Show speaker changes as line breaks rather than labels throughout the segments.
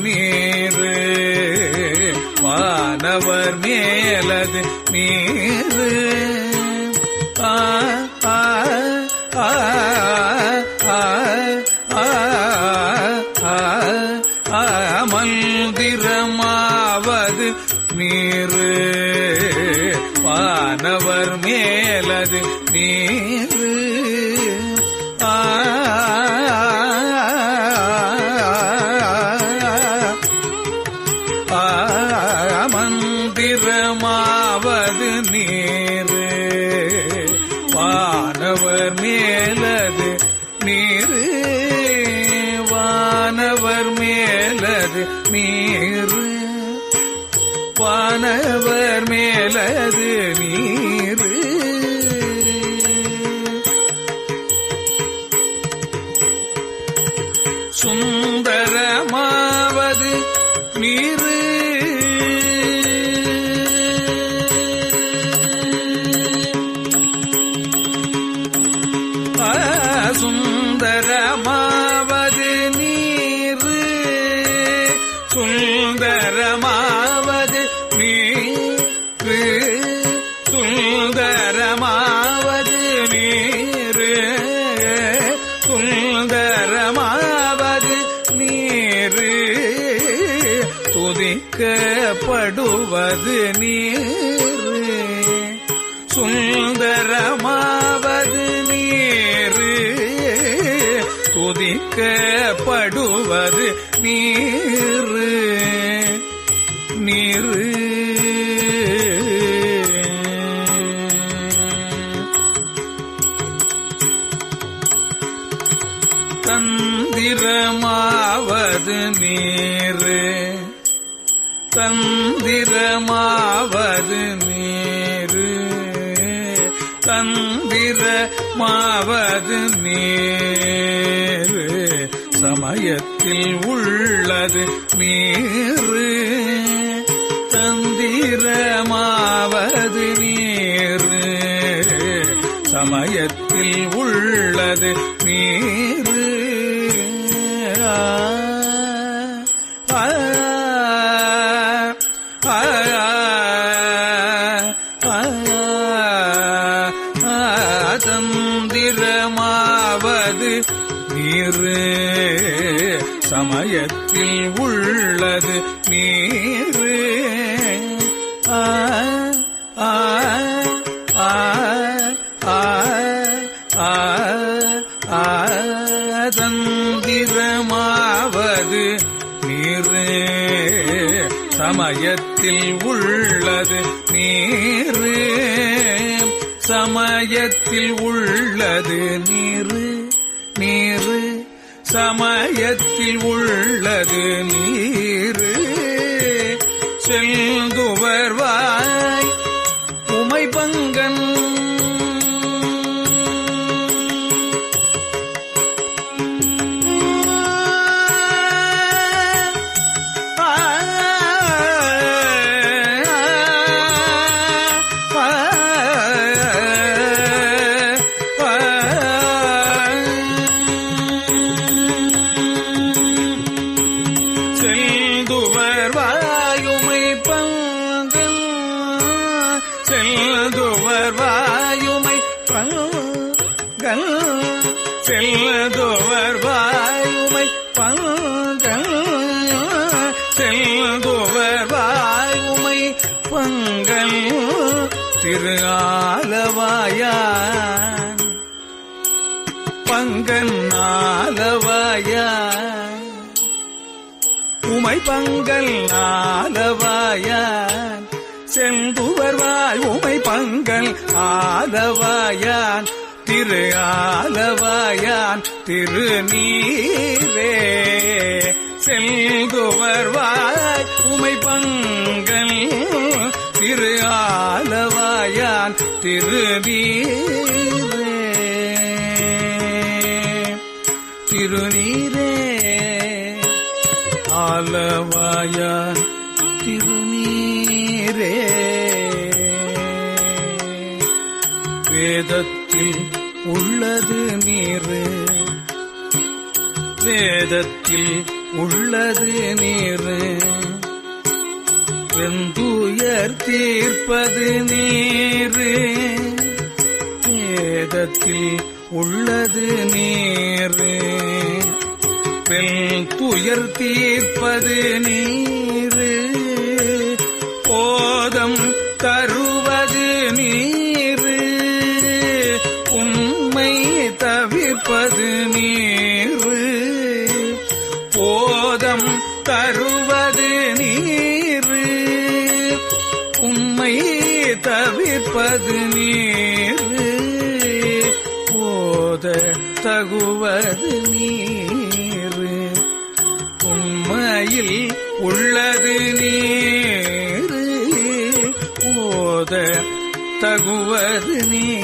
நீர். வானவர் மேலது நீர். ஆ மேலது துதிக்கப்படுவது உள்ளது நீர். சமயத்தில் உள்ளது நீர். சமயத்தில் உள்ளது நீரு நீரு. சமயத்தில் உள்ளது நீர். செல்துவர்வாய் செல்துவர் வாயுமை பங்கள் செல்துவர் வாயுமை பங்கள் செல்துவர் வாயுமை பங்கள் திரு ஆலவாயான் பங்கன் ஆலவாயான் உமை பங்கல் ஆலவாயான் செந்துவர்வாய் உமை பங்கல் ஆதவாயான் திரு ஆலவாயான் திருநீரே செல்குவர்வாய் உமை பங்கல் திரு ஆலவாயான் திருநீரே திருநீரே ஆலவாயான் வேதத்தில் உள்ளது நீரு. வேதத்தில் உள்ளது நீரு. வெந்துயர் தீர்ப்பது நீரு. வேதத்தில் உள்ளது நீரு. வெல் துயர் தீர்ப்பது நீரு. போதம் தருவ தவிர்ப்பது நீரு போதம் தருவது நீரு உம்மை தவிர்ப்பது நீரு போத தகுவது நீரு உண்மையில் உள்ளது நீரு போத தகுவது நீரு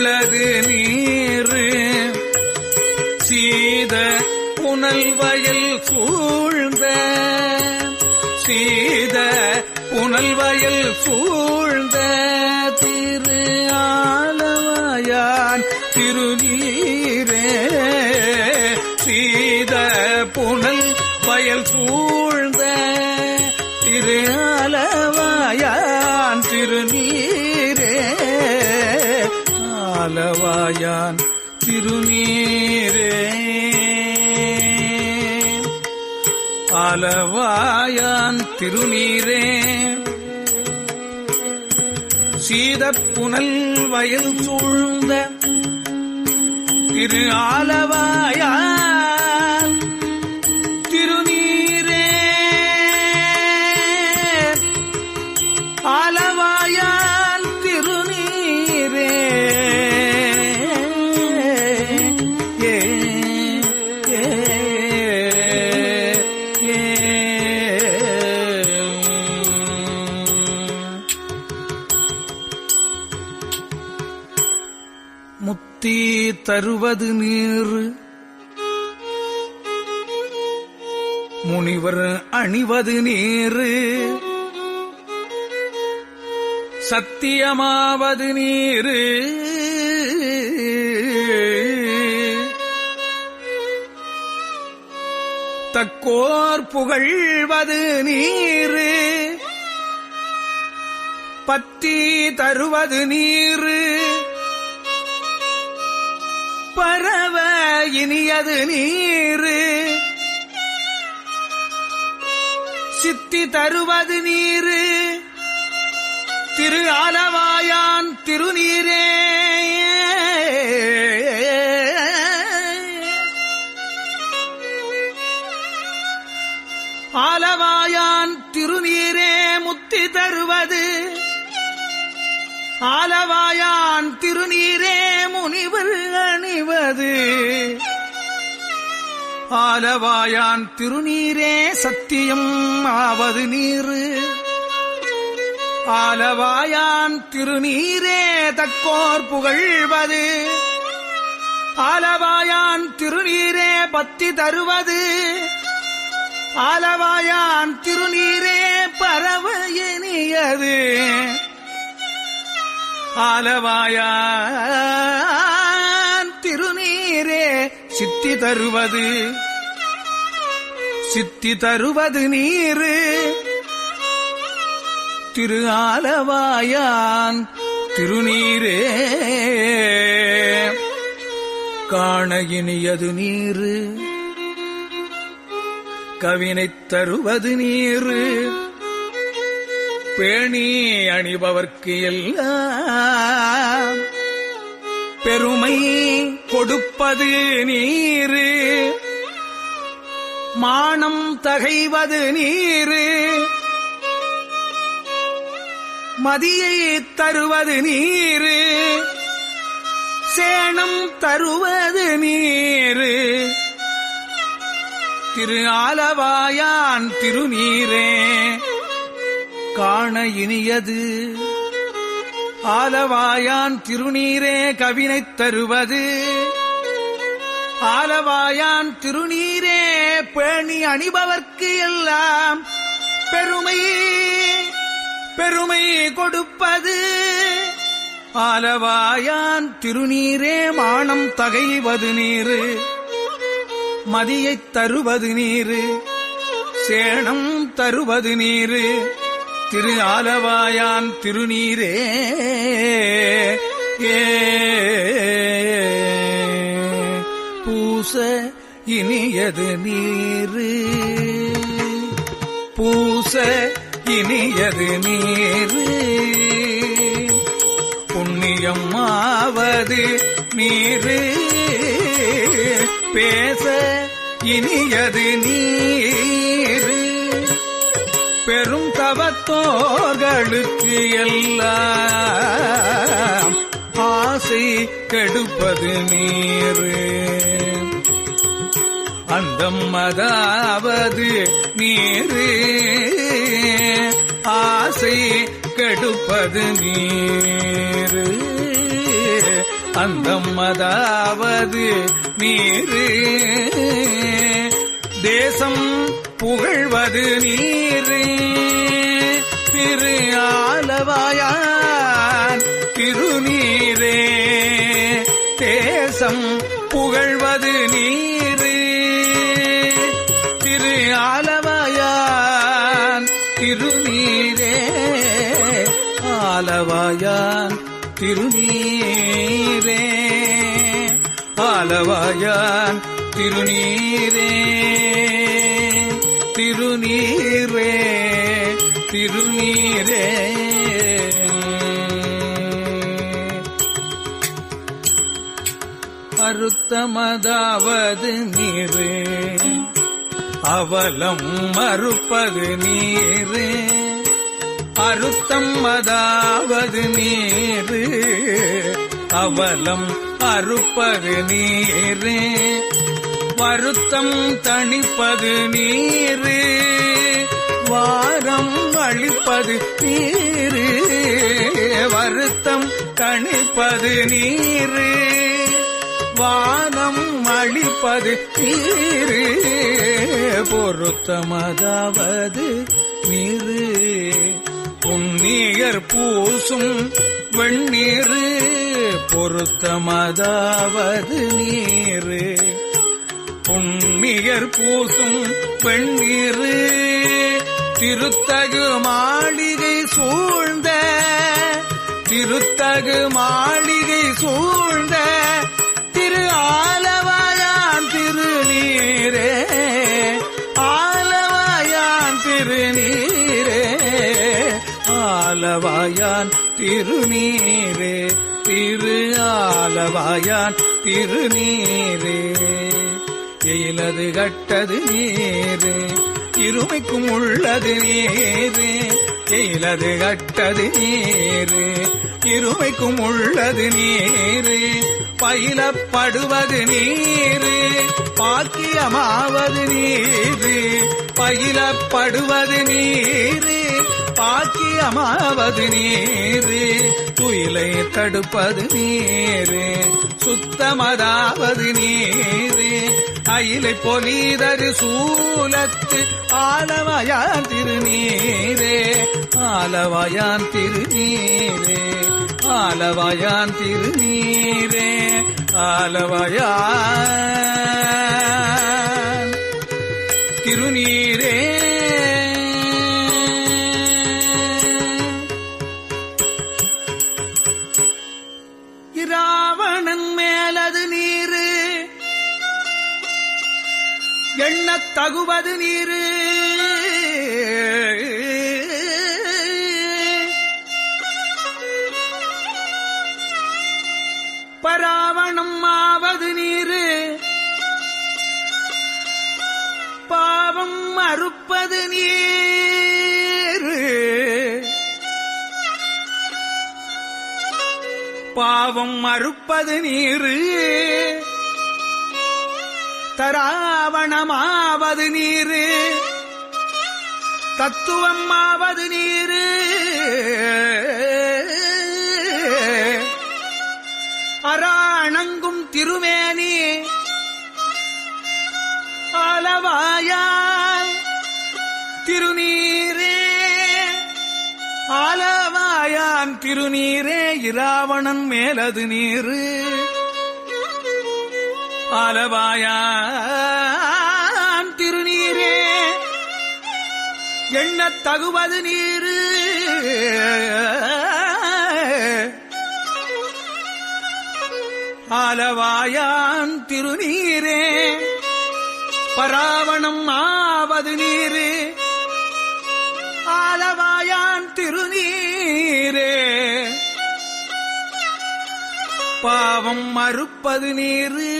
உள்ளது நீரு. சீத புனல் வயல் சூழ்ந்த. சீத புனல் வயல் சூழ்ந்த. திரு ஆலவாயான் திருநீர். ஆலவாயான் திருநீரே. ஆலவாயான் திருநீரே. சீதப்புனல் வயல் சூழ்ந்த திரு ஆலவாயான் திருநீரே. ஆலவாயான் தருவது நீர். முனிவர் அணிவது நீர். சத்தியமாவது நீர். தக்கோர் புகழ்வது நீர். பத்தி தருவது நீர். பரவ இனியது நீரு. சித்தி தருவது நீரு. திரு ஆலவாயான் திருநீரே. ஆலவாயான் திருநீரே முத்தி தருவது ஆலவாயான் திருநீரே முனிவர் அணிவது. ஆலவாயான் திருநீரே சத்தியம் ஆவது நீரு. ஆலவாயான் திருநீரே தக்கோர் புகழ்வது. ஆலவாயான் திருநீரே பத்தி தருவது. ஆலவாயான் திருநீரே பரவ இனியது. ஆலவாயான் திருநீரே சித்தி தருவது. சித்தி தருவது நீரு. திரு ஆலவாயான் திருநீரே காண இனியது நீரு. கவினைத் தருவது நீரு. பேணி அணிபவர்க்கு எல்லாம். பெருமை கொடுப்பது நீரு. மானம் தகைவது நீரு. மதியை தருவது நீரு. சேணம் தருவது நீரு. திரு ஆலவாயான் திருநீரே. காண இனியது. ஆலவாயான் திருநீரே கவினைத் தருவது. ஆலவாயான் திருநீரே பேணி அணிபவர்க்கு எல்லாம் பெருமை பெருமை கொடுப்பது. ஆலவாயான் திருநீரே மானம் தகைவது நீரு மதியைத் தருவது நீரு சேணம் தருவது நீரு. திரு ஆலவாயான் திருநீரே. ஏ. பூச இனியது நீரு. பூச இனியது நீரு. புண்ணியம் ஆவது நீரு. பேச இனியது நீர். பெரும் தவத்தோர்களுக்கு எல்லாம் ஆசை கெடுப்பது நீரு. அந்தம் அதாவது நீரு. ஆசை கெடுப்பது நீரு. அந்தம் அதாவது நீரு. தேசம் புகழ்வது நீரே. திரு ஆலவாயான் திருநீரே. தேசம் புகழ்வது நீரே. திரு ஆலவாயான் திருநீரே. ஆலவாயான் திருநீரே. ஆலவாயான் திருநீரே. திருநீரே திருநீரே. அறுத்தமதாவது நீரே அவலம் மறுப்பது நீரே. அறுத்தம் அதாவது நீரு அவலம் அறுப்பது நீரே. வருத்தம் தணிப்பது நீரு. வாரம் அழிப்பது நீரு. வருத்தம் தணிப்பது நீரு. வானம் அழிப்பது நீரு. பொருத்தமதாவது நீரு. புண்ணியர் பூசும் வெண்ணீரு பொருத்தமதாவது நீரு. புண்ணியர் பூசும் வெண்ணீரு திருத்தகு மாளிகை சூழ்ந்த திருத்தகு மாளிகை சூழ்ந்த திரு ஆலவாயான் திருநீரே ஆலவாயான் திருநீரே ஆலவாயான் திருநீரே திரு ஆலவாயான் திருநீரே. எயிலது கட்டது நீரு. இருமைக்கும் உள்ளது நீரு. எயிலது கட்டது நீரு. இருமைக்கும் உள்ளது நீரு. பயிலப்படுவது நீரு. பாக்கியமாவது நீரு. பயிலப்படுவது நீரு. பாக்கியமாவது நீரு. துயிலை தடுப்பது நீரு. சுத்தமதாவது நீரு. அயிலை பொலிதரு சூலத்து ஆலவயான் திருநீரே ஆலவயான் திருநீரே ஆலவயான் திருநீரே ஆலவயான் தகுவது நீர். பராவணம் ஆவது நீர். பாவம் மறுப்பது நீர். பாவம் மறுப்பது நீர். தராவணமாவது நீரு. தத்துவமாவது நீரு. அராணங்கும் திருமேனி. ஆலவாயால் திருநீரே. ஆலவாயான் திருநீரே இராவணன் மேலது நீரு. ஆலவாயான் திருநீரே. எண்ணத் தகுவது நீரு. ஆலவாயான் திருநீரே. பராவணம் ஆவது நீரு. ஆலவாயான் திருநீரே. பாவம் மறுப்பது நீரு.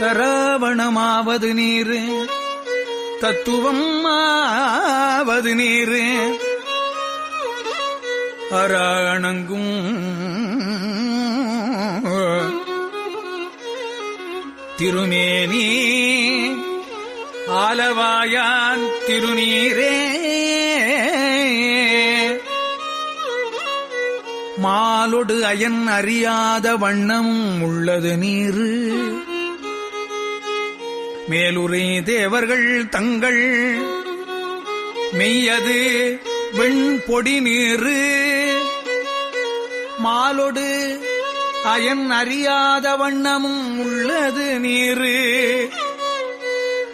தராவணமாவது நீர் தத்துவம் ஆவது நீர். அரணங்கும் திருமேனி ஆலவாயான் திருநீரே. மாலொடு அயன் அறியாத வண்ணம் உள்ளது நீரு. மேலுரை தேவர்கள் தங்கள் மெய்யது வெண்பொடி நீரு மாலொடு அயன் அறியாத வண்ணமும் உள்ளது நீரு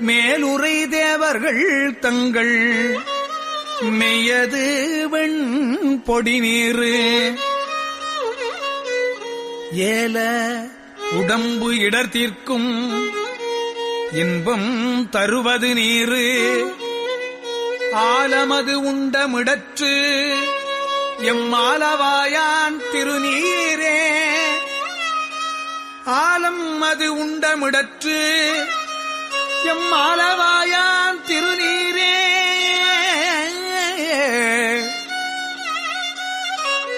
மேலுரை தேவர்கள் தங்கள் மெய்யது வெண்பொடி நீரு ஏல உடம்பு இடர் தீர்க்கும் இன்பம் தருவது நீரு. ஆலமது உண்டமிடற்று. எம்மாலவாயான் திருநீரே. ஆலம் அது உண்டமிடற்று. எம்மாலவாயான் திருநீரே.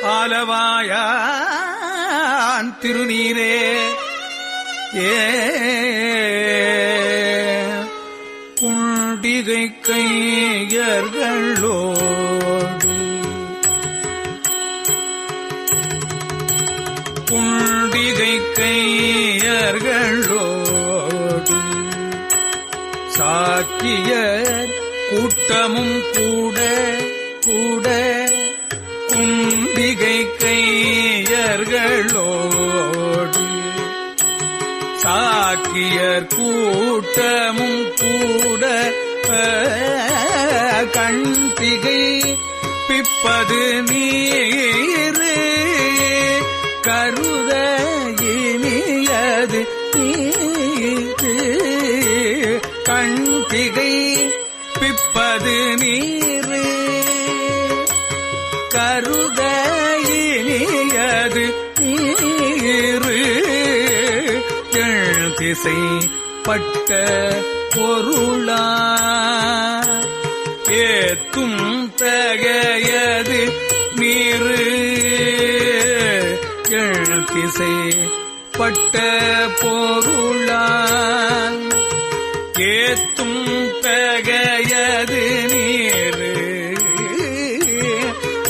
ஆலவாயான் திருநீரே. ஏ கையர்களோடு குண்டிகை கையர்களோடு சாக்கியர் கூட்டமும் கூட கூட குண்டிகை கையர்களோடு சாக்கியர் கூட்டமும் கூட கண் திகை பிப்பது நீர். கருத இனியது நீது கண் திகை பிப்பது நீர். கருத இனியது நீரு. திசை பட்ட பொருளா. ஏத்தும் தகையது நீரு. எழுத்திசை பட்ட பொருளா ஏத்தும் தகையது நீரு.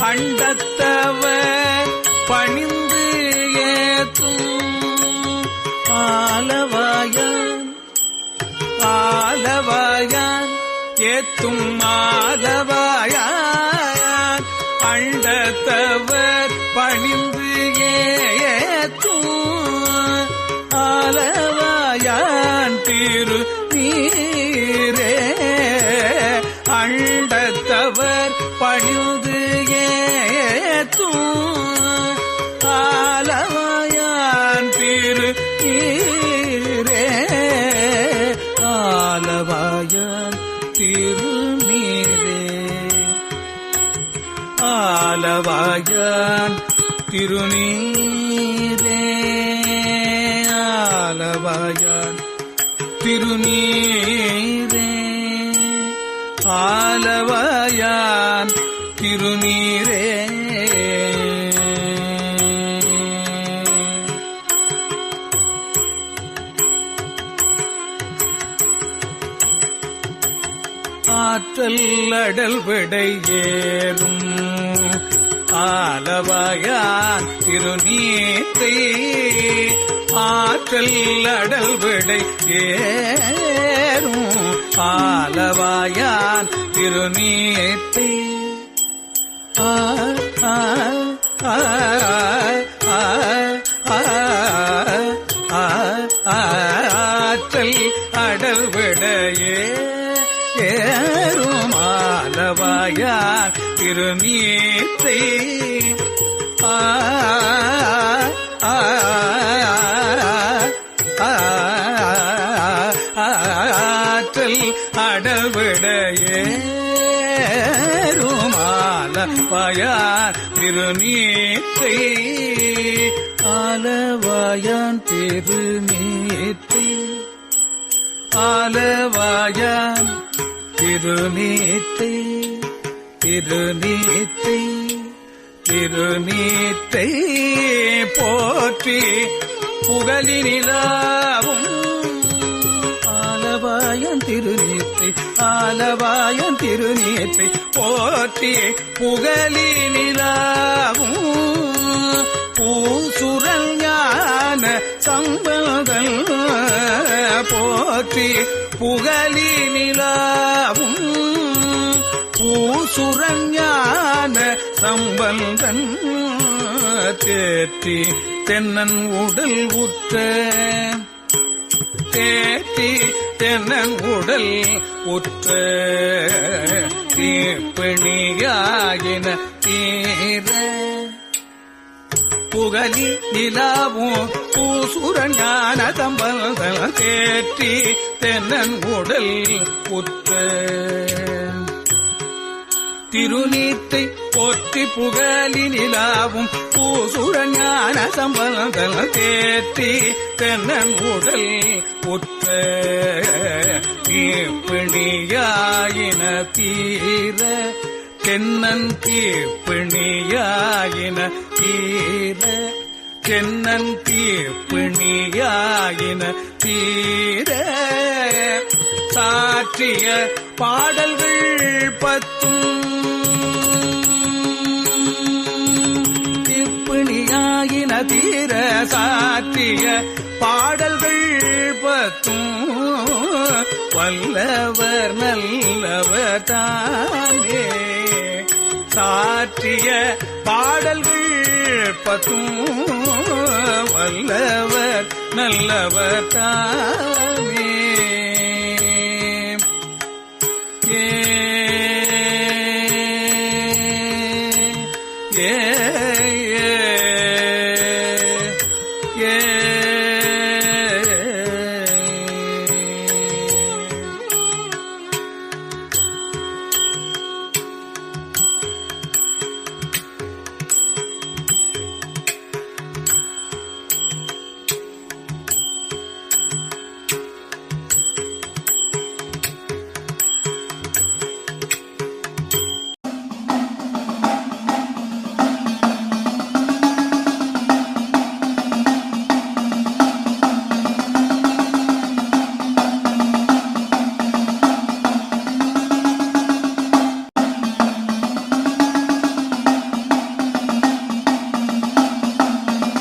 அண்டத்தவ பணிந்து ஏத்தும் ஆலவாயான் ஆலவாயான். ஏத்தும் மாதவாயான் அண்டத்தவர் பணிந்து ஏத்தும் ஆலவாயான் திரு நீரே அண்டத்தவர் பணிந்து ஆயான் திருநீரே ஆலவாயான் திருநீரே ஆலவாயான் திருநீரே. ஆற்றல் அடல் விடை ஏறும் ஆலவாயான் திருநீத்தை ஆற்றல் அடல் விடை ஏறும் ஆலவாயான் திருநீத்தை. ஆ ஆ ஆ ஆ ஆற்றல் அடல் விடையே ஏறும் ஆலவாயார் திருநீ ஆ ஆ ஆற்றல் அடல் விடையே ஆலவாயான் திருநீத்தை ஆலவாயான் திருநீத்தை ஆலவாயான் திருநீத்தை திருநீத்தை திருநீத்தை போற்றி புகழினிலாவும். ஆலவாயன் திருநீத்தை ஆலவாயன் திருநீத்தை போற்றி புகழினிலாவும். பூசுரல் ஞான சம்பதல் போற்றி புகழினிலாவும். பூசுரஞான சம்பந்தன் தேற்றி தென்னன் உடல் உற்ற. தேற்றி தென்னன் உடல் உற்ற. தீப்பிணியாகின தீர. புகலி நிலாவும் பூசுர ஞான தம்பல் தேற்றி தென்னன் உடல் உற்ற. திருநீத்தை போற்றி புகழினிலாவும் நிலாவும் பூசுர ஞான சம்பந்தல் தேற்றி தென்னன் உடல் உற்ற தீப்பிணியாயின தீர தென்னன் தீப்பிணியாயின தீர தென்னன் தீப்பிணியாயின தீர. சாற்றிய பாடல்கள் பத்தும் பாடின தீர சாற்றிய பாடல்கள் பத்தும். வல்லவர் நல்லவர் தானே. சாற்றிய பாடல்கள் பத்தும். வல்லவர் நல்லவர் தானே. ஏ